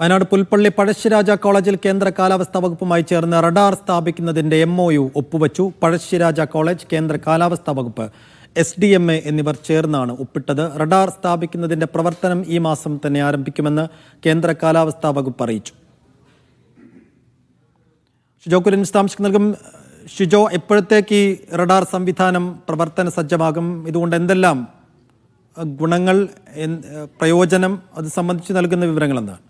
വയനാട് പുൽപ്പള്ളി പഴശ്ശിരാജ കോളേജിൽ കേന്ദ്ര കാലാവസ്ഥാ വകുപ്പുമായി ചേർന്ന് റഡാർ സ്ഥാപിക്കുന്നതിന്റെ എം ഒ യു ഒപ്പുവച്ചു. പഴശ്ശിരാജ കോളേജ് കേന്ദ്ര കാലാവസ്ഥാ വകുപ്പ് എസ് ഡി എം എ എന്നിവർ ചേർന്നാണ് ഒപ്പിട്ടത്. റഡാർ സ്ഥാപിക്കുന്നതിന്റെ പ്രവർത്തനം ഈ മാസം തന്നെ ആരംഭിക്കുമെന്ന് കേന്ദ്ര കാലാവസ്ഥാ വകുപ്പ് അറിയിച്ചു. ഷിജോ കുര്യൻ വിശദാംശം നൽകും. ഷിജോ എപ്പോഴത്തേക്ക് ഈ റഡാർ സംവിധാനം പ്രവർത്തന സജ്ജമാകും? ഇതുകൊണ്ട് എന്തെല്ലാം ഗുണങ്ങൾ പ്രയോജനം അത് സംബന്ധിച്ച് നൽകുന്ന വിവരങ്ങൾ എന്താണ്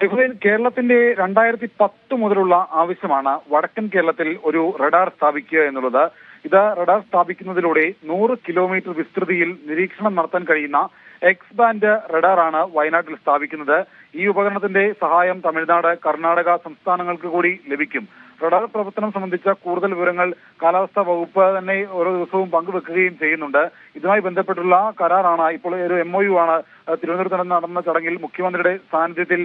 ഷെഹുദീൻ കേരളത്തിന്റെ രണ്ടായിരത്തി പത്ത് മുതലുള്ള ആവശ്യമാണ് വടക്കൻ കേരളത്തിൽ ഒരു റഡാർ സ്ഥാപിക്കുക എന്നുള്ളത്. ഇത് റഡാർ സ്ഥാപിക്കുന്നതിലൂടെ നൂറ് കിലോമീറ്റർ വിസ്തൃതിയിൽ നിരീക്ഷണം നടത്താൻ കഴിയുന്ന എക്സ് ബാൻഡ് റഡാറാണ് വയനാട്ടിൽ സ്ഥാപിക്കുന്നത്. ഈ ഉപകരണത്തിന്റെ സഹായം തമിഴ്നാട് കർണാടക സംസ്ഥാനങ്ങൾക്ക് കൂടി ലഭിക്കും. റഡാർ പ്രവർത്തനം സംബന്ധിച്ച കൂടുതൽ വിവരങ്ങൾ കാലാവസ്ഥാ വകുപ്പ് തന്നെ ഓരോ ദിവസവും പങ്കുവെക്കുകയും ചെയ്യുന്നുണ്ട്. ഇതുമായി ബന്ധപ്പെട്ടുള്ള കരാറാണ്. ഇപ്പോൾ ഒരു എം ഒ യു ആണ്. തിരുവനന്തപുരത്ത് നടന്ന ചടങ്ങിൽ മുഖ്യമന്ത്രിയുടെ സാന്നിധ്യത്തിൽ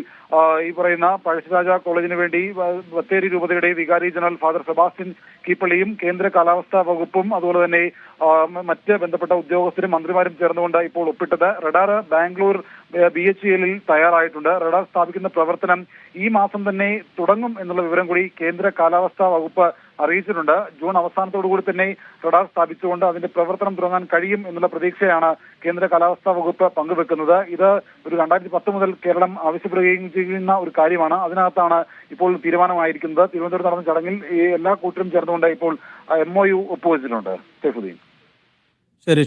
ഈ പറയുന്ന പഴശ്ശിരാജ കോളേജിന് വേണ്ടി ബത്തേരി രൂപതയുടെ വികാരി ജനറൽ ഫാദർ സെബാസ്റ്റ്യൻ കീപ്പള്ളിയും കേന്ദ്ര കാലാവസ്ഥാ വകുപ്പും അതുപോലെ തന്നെ മറ്റ് ബന്ധപ്പെട്ട ഉദ്യോഗസ്ഥരും മന്ത്രിമാരും ചേർന്നുകൊണ്ട് ഇപ്പോൾ ഒപ്പിട്ടത് റഡാർ ബാംഗ്ലൂർ ബി എച്ച് എല്ലിൽ തയ്യാറായിട്ടുണ്ട്. റഡാർ സ്ഥാപിക്കുന്ന പ്രവർത്തനം ഈ മാസം തന്നെ തുടങ്ങും എന്നുള്ള വിവരം കൂടി കേന്ദ്ര കാലാവസ്ഥാ വകുപ്പ് അറിയിച്ചിട്ടുണ്ട്. ജൂൺ അവസാനത്തോടു കൂടി തന്നെ റഡാർ സ്ഥാപിച്ചുകൊണ്ട് അതിന്റെ പ്രവർത്തനം തുടങ്ങാൻ കഴിയും എന്നുള്ള പ്രതീക്ഷയാണ് കേന്ദ്ര കാലാവസ്ഥാ വകുപ്പ് പങ്കുവെക്കുന്നത്. ഇത് ഒരു രണ്ടായിരത്തി പത്ത് മുതൽ കേരളം ആവശ്യപ്പെടുകയും ചെയ്യുന്ന ഒരു കാര്യമാണ്. അതിനകത്താണ് ഇപ്പോൾ തീരുമാനമായിരിക്കുന്നത്. തിരുവനന്തപുരത്ത് നടന്ന ചടങ്ങിൽ ഈ എല്ലാ കൂട്ടരും ചേർന്നുകൊണ്ട് ഇപ്പോൾ എം ഒ യു ഒപ്പുവെച്ചിട്ടുണ്ട് സൈഫുദ്ദീൻ ശരി